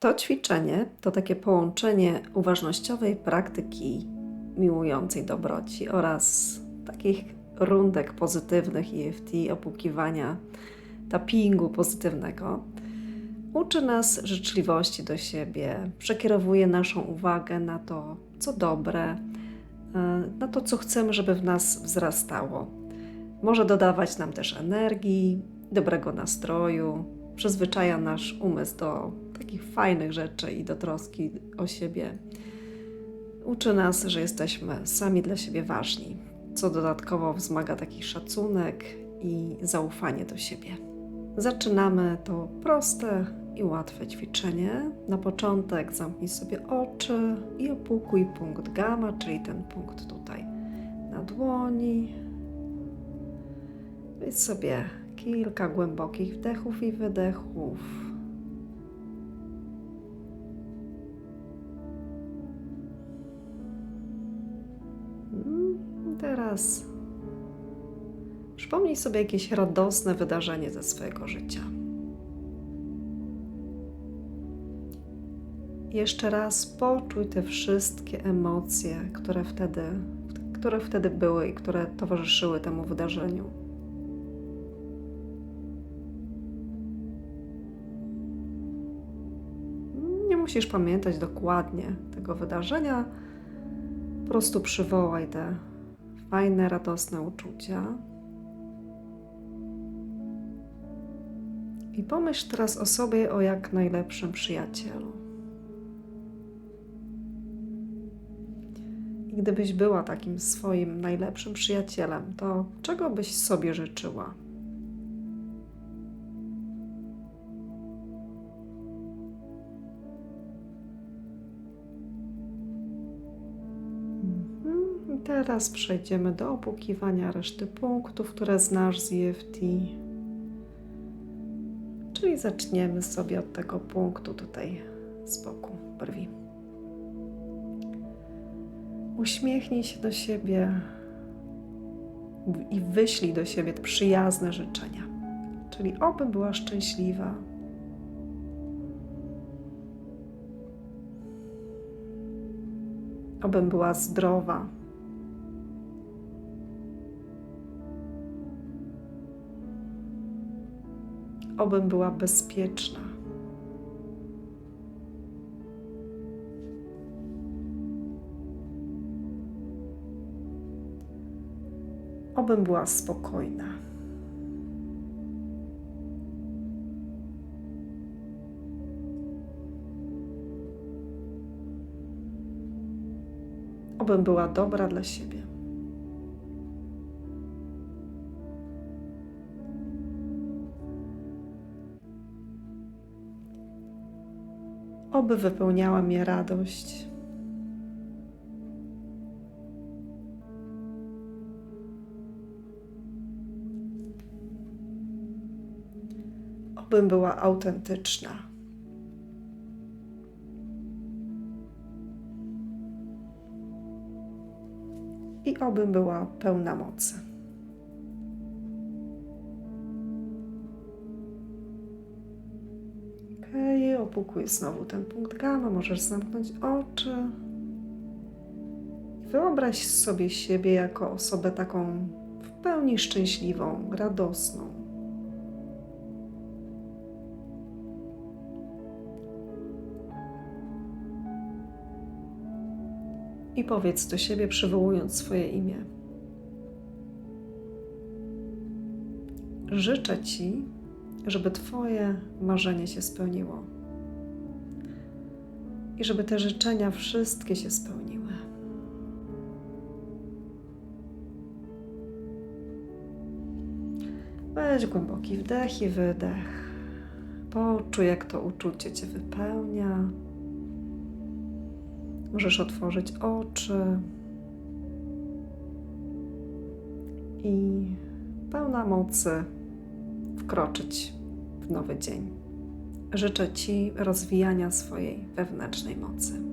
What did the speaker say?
To ćwiczenie to takie połączenie uważnościowej praktyki miłującej dobroci oraz takich rundek pozytywnych EFT, opłukiwania, tappingu pozytywnego. Uczy nas życzliwości do siebie, przekierowuje naszą uwagę na to, co dobre, e, na to, co chcemy, żeby w nas wzrastało. Może dodawać nam też energii, dobrego nastroju, przyzwyczaja nasz umysł do takich fajnych rzeczy i do troski o siebie. Uczy nas, że jesteśmy sami dla siebie ważni, co dodatkowo wzmaga taki szacunek i zaufanie do siebie. Zaczynamy to proste i łatwe ćwiczenie. Na początek zamknij sobie oczy i opłukuj punkt gamma, czyli ten punkt tutaj na dłoni. Weź sobie kilka głębokich wdechów i wydechów. Teraz przypomnij sobie jakieś radosne wydarzenie ze swojego życia. Jeszcze raz poczuj te wszystkie emocje, które wtedy, które wtedy były i które towarzyszyły temu wydarzeniu. Nie musisz pamiętać dokładnie tego wydarzenia, po prostu przywołaj te fajne, radosne uczucia. I pomyśl teraz o sobie o jak najlepszym przyjacielu. I gdybyś była takim swoim najlepszym przyjacielem, to czego byś sobie życzyła? Teraz przejdziemy do opłukiwania reszty punktów, które znasz z EFT. Czyli zaczniemy sobie od tego punktu tutaj z boku brwi. Uśmiechnij się do siebie i wyślij do siebie przyjazne życzenia. Czyli oby była szczęśliwa. Obym była zdrowa. Obym była bezpieczna. Obym była spokojna. Obym była dobra dla siebie. Oby wypełniała mnie radość. Obym była autentyczna. I obym była pełna mocy. Okej, opłukuj znowu ten punkt gamma, możesz zamknąć oczy. Wyobraź sobie siebie jako osobę taką w pełni szczęśliwą, radosną. I powiedz do siebie, przywołując swoje imię. Życzę Ci, żeby Twoje marzenie się spełniło. I żeby te życzenia wszystkie się spełniły. Weź głęboki wdech i wydech. Poczuj, jak to uczucie Cię wypełnia. Możesz otworzyć oczy i pełna mocy wkroczyć w nowy dzień. Życzę Ci rozwijania swojej wewnętrznej mocy.